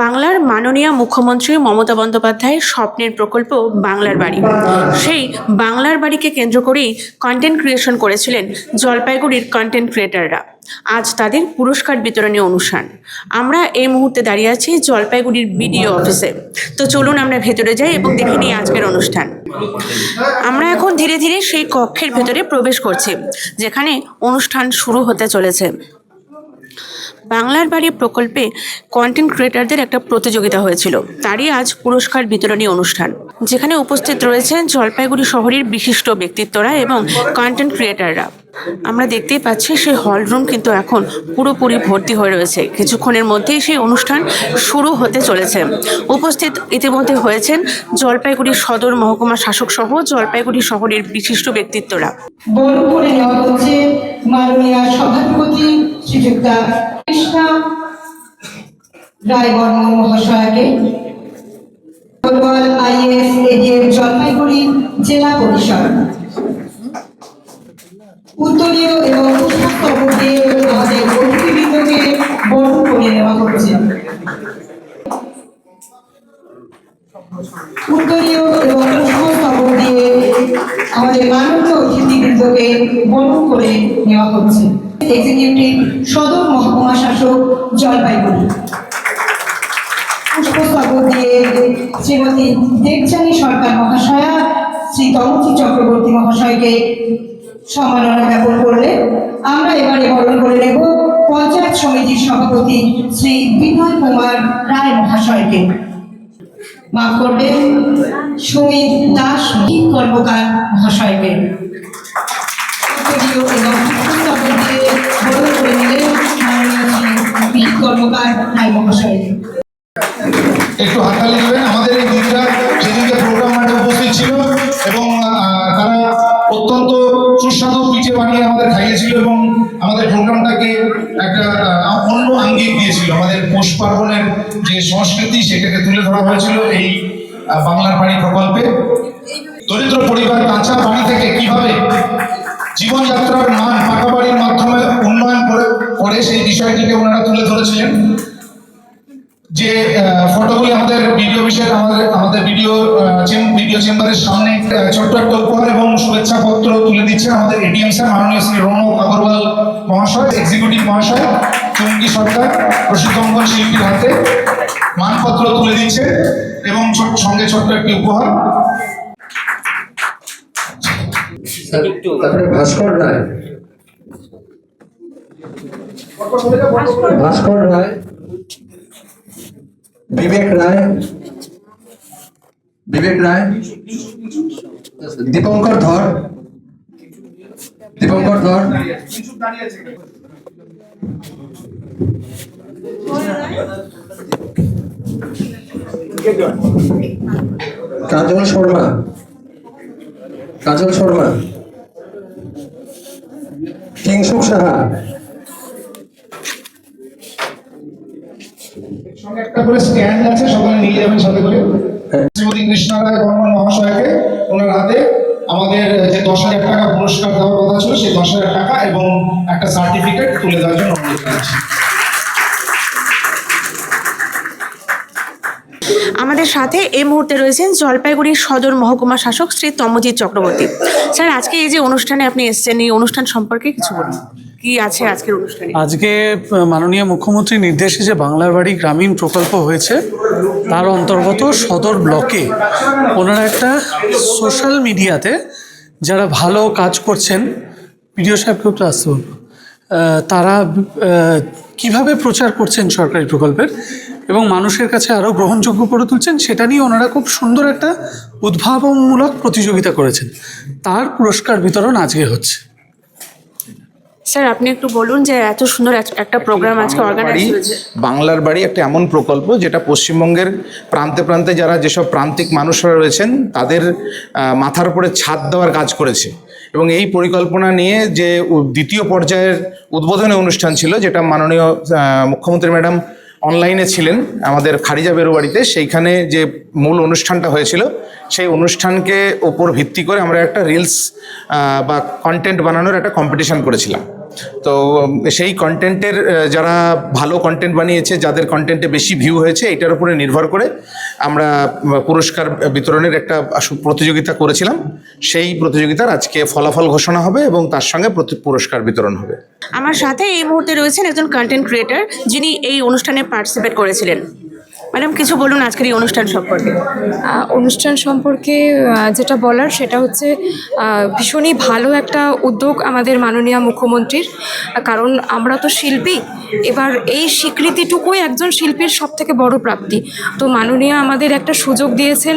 বাংলার মাননীয় মুখ্যমন্ত্রী মমতা বন্দ্যোপাধ্যায়ের স্বপ্নের প্রকল্প বাংলার বাড়ি। সেই বাংলার বাড়িকে কেন্দ্র করেই কন্টেন্ট ক্রিয়েশন করেছিলেন জলপাইগুড়ির কন্টেন্ট ক্রিয়েটাররা আজ তাদের পুরস্কার বিতরণী অনুষ্ঠান। আমরা এই মুহূর্তে দাঁড়িয়ে আছি জলপাইগুড়ির বিডিও অফিসে। তো চলুন আমরা ভেতরে যাই এবং দেখে নিই আজকের অনুষ্ঠান। আমরা এখন ধীরে ধীরে সেই কক্ষের ভেতরে প্রবেশ করছি, যেখানে অনুষ্ঠান শুরু হতে চলেছে। বাংলার বাড়ি প্রকল্পে কন্টেন্ট ক্রিয়েটারদের একটা প্রতিযোগিতা হয়েছিল। তারই আজ পুরস্কার বিতরণী অনুষ্ঠান। যেখানে উপস্থিত রয়েছেন জলপাইগুড়ি শহরের বিশিষ্ট ব্যক্তিত্বরা এবং কন্টেন্ট ক্রিয়েটাররা আমরা দেখতেই পাচ্ছি সেই হল রুম কিন্তু এখন পুরোপুরি ভর্তি হয়ে রয়েছে। কিছুক্ষণের মধ্যেই সেই অনুষ্ঠান শুরু হতে চলেছে। উপস্থিত ইতিমধ্যে হয়েছেন জলপাইগুড়ি সদর মহকুমা শাসক সহ জলপাইগুড়ি শহরের বিশিষ্ট ব্যক্তিত্বরা। মাননীয় সভাধিপতি শ্রীযুক্তা কৃষ্ণা রায়বর্মন মহাশয়কে। জলপাইগুড়ি জেলা পরিষদ। উত্তরীয় এবং পুষ্পস্তবক আমাদের অতিথিবৃন্দকে বরণ করে নেওয়া হচ্ছে। উত্তরীয় এবং করে নেওয়া হচ্ছে। এক্সিকিউটিভ সদর মহকুমা শাসক জলপাইগুড়ি। পুষ্পস্তবক দিয়ে শ্রীমতী দেবচানী সরকার মহাশয়া শ্রী তমচি চক্রবর্তী মহাশয়কে সম্মাননা জ্ঞাপন করলে আমরা এবারে বরণ করে নেব পঞ্চায়েত সমিতির সভাপতি শ্রী বিনয় কুমার রায় মহাশয়কে। মাফ করবেন, সুমিত দাস কর্মকার মহাশয়কে। একটু হাততালি দেবেন। আমাদের এই দিদিরা সেদিনকে প্রোগ্রাম মাঠে উপস্থিত ছিল এবং তারা অত্যন্ত সুস্বাদু পিঠে বানিয়ে আমাদের খাইয়েছিল এবং আমাদের প্রোগ্রামটাকে একটা অন্য আঙ্গিক দিয়েছিল। আমাদের পৌষ পার্বণের যে সংস্কৃতি, সেটাকে তুলে ধরা হয়েছিল এই বাংলার বাড়ি প্রকল্পে। দরিদ্র পরিবার কাঁচা বাড়ি থেকে কীভাবে জীবনযাত্রার মান করে সেই বিষয়টিকে ওনারা তুলে ধরেছিলেন যে ফটোগুলি আমাদের ভিডিও অফিসের আমাদের আমাদের ভিডিও ভিডিও চেম্বারের সামনে ছোট্ট একটা উপহার এবং শুভেচ্ছা পত্র তুলে দিচ্ছে আমাদের এডিএম স্যার মাননীয় শ্রী রণব আগরওয়াল মহাশয় এক্সিকিউটিভ মহাশয় চুমকি সরকার প্রসিদ্ধ অঙ্কন শিল্পীর হাতে মানপত্র তুলে দিচ্ছে এবং ছোট- সঙ্গে ছোট্ট একটি উপহার। তারপরে ভাস্কর রায়। ভাস্কর রায়, বিবেক রায় বিবেক রায়, দীপঙ্কর ধর দীপঙ্কর ধর। কাজল শর্মা কাজল শর্মা, কিংসুক সাহা আমাদের সাথে এই মুহূর্তে রয়েছেন জলপাইগুড়ির সদর মহকুমা শাসক শ্রী তমজিৎ চক্রবর্তী। স্যার, আজকে এই যে অনুষ্ঠানে আপনি এসেছেন, এই অনুষ্ঠান সম্পর্কে কিছু বলুন। কি আছে আজকের অনুষ্ঠানে? আজকে মাননীয় মুখ্যমন্ত্রীর নির্দেশে যে বাংলার বাড়ি গ্রামীণ প্রকল্প হয়েছে, তার অন্তর্গত সদর ব্লকে ওনারা একটা সোশ্যাল মিডিয়াতে যারা ভালো কাজ করছেন ভিডিও সাহেবকে একটু আসতে। তারা কীভাবে প্রচার করছেন সরকারি প্রকল্পের এবং মানুষের কাছে আরও গ্রহণযোগ্য করে তুলছেন, সেটা নিয়ে ওনারা খুব সুন্দর একটা উদ্ভাবনমূলক প্রতিযোগিতা করেছেন। তার পুরস্কার বিতরণ আজকে হচ্ছে। স্যার আপনি একটু বলুন যে এত সুন্দর একটা প্রোগ্রাম আজকে অর্গানাইজ হয়েছে। বাংলার বাড়ি একটা এমন প্রকল্প যেটা পশ্চিমবঙ্গের প্রান্তে প্রান্তে যারা যেসব প্রান্তিক মানুষরা রয়েছেন তাদের মাথার উপরে ছাদ দেওয়ার কাজ করেছে। এবং এই পরিকল্পনা নিয়ে যে দ্বিতীয় পর্যায়ের উদ্বোধনী অনুষ্ঠান ছিল যেটা মাননীয় মুখ্যমন্ত্রী ম্যাডাম অনলাইনে ছিলেন আমাদের খারিজা বেরুবাড়িতে সেইখানে যে মূল অনুষ্ঠানটা হয়েছিল, সেই অনুষ্ঠানকে ওপর ভিত্তি করে আমরা একটা রিলস বা কন্টেন্ট বানানোর একটা কম্পিটিশন করেছিলাম। তো সেই কন্টেন্টের যারা ভালো কন্টেন্ট বানিয়েছে, যাদের কন্টেন্টে বেশি ভিউ হয়েছে, এটার উপরে নির্ভর করে আমরা পুরস্কার বিতরণের একটা প্রতিযোগিতা করেছিলাম। সেই প্রতিযোগিতার আজকে ফলাফল ঘোষণা হবে এবং তার সঙ্গে পুরস্কার বিতরণ হবে। আমার সাথে এই মুহূর্তে রয়েছেন একজন কন্টেন্ট ক্রিয়েটার যিনি এই অনুষ্ঠানে পার্টিসিপেট করেছিলেন। ম্যাডাম, কিছু বলুন আজকের এই অনুষ্ঠান সম্পর্কে। অনুষ্ঠান সম্পর্কে যেটা বলার সেটা হচ্ছে ভীষণই ভালো একটা উদ্যোগ আমাদের মাননীয় মুখ্যমন্ত্রীর। কারণ আমরা তো শিল্পী, এবার এই স্বীকৃতিটুকুই একজন শিল্পীর সব থেকে বড় প্রাপ্তি। তো মাননীয় আমাদের একটা সুযোগ দিয়েছেন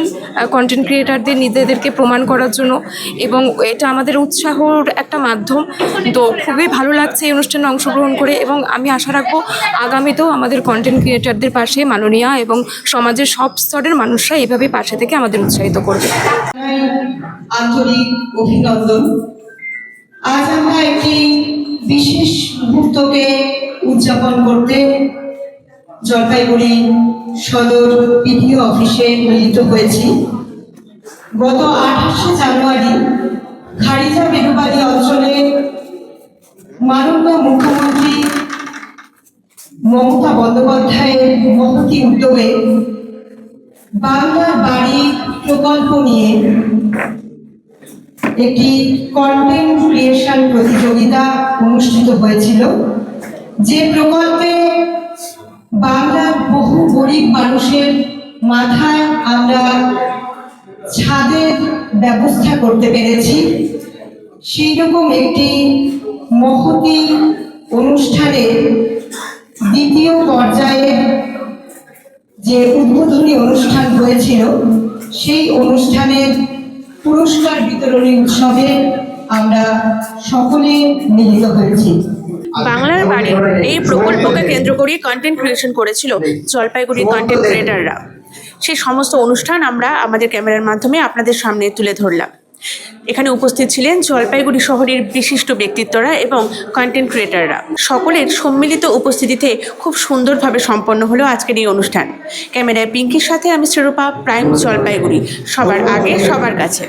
কন্টেন্ট ক্রিয়েটারদের নিজেদেরকে প্রমাণ করার জন্য, এবং এটা আমাদের উৎসাহর একটা মাধ্যম। তো খুবই ভালো লাগছে এই অনুষ্ঠানে অংশগ্রহণ করে, এবং আমি আশা রাখব আগামীতেও আমাদের কন্টেন্ট ক্রিয়েটারদের পাশে মাননীয়া এবং সমাজের সব স্তরের মানুষরা এভাবে পাশে থেকে আমাদের উৎসাহিত করবে। আন্তরিক অভিনন্দন। আজ আমরা একটি বিশেষ মুহূর্তকে উদযাপন করতে জলপাইগুড়ি সদর পিডিও অফিসে মিলিত হয়েছি। গত আঠাশে জানুয়ারি খারিজা বেগুবাড়ি অঞ্চলে মাননীয় মুখ্যমন্ত্রী মমতা বন্দ্যোপাধ্যায়ের মহতি উদ্যোগে বাংলা বাড়ি প্রকল্প নিয়ে একটি কন্টেন্ট ক্রিয়েশন প্রতিযোগিতা অনুষ্ঠিত হয়েছিল। যে প্রকল্পে বাংলার বহু গরিব মানুষের মাথায় আমরা ছাদের ব্যবস্থা করতে পেরেছি। সেই রকম একটি মহতি অনুষ্ঠানের হয়েছিল সেই অনুষ্ঠানের পুরস্কার বিতরণী উৎসবে আমরা সকলে মিলিত হয়েছি। বাংলার বাড়ি এই প্রকল্পকে কেন্দ্র করে কন্টেন্ট ক্রিয়েশন করেছিল জলপাইগুড়ির কন্টেন্ট ক্রিয়েটাররা সেই সমস্ত অনুষ্ঠান আমরা আমাদের ক্যামেরার মাধ্যমে আপনাদের সামনে তুলে ধরলাম। এখানে উপস্থিত ছিলেন জলপাইগুড়ি শহরের বিশিষ্ট ব্যক্তিত্বরা এবং কন্টেন্ট ক্রিয়েটাররা সকলের সম্মিলিত উপস্থিতিতে খুব সুন্দরভাবে সম্পন্ন হলো আজকের এই অনুষ্ঠান। ক্যামেরায় পিঙ্কির সাথে আমি শ্রীরূপা, প্রাইম জলপাইগুড়ি। সবার আগে, সবার কাছে।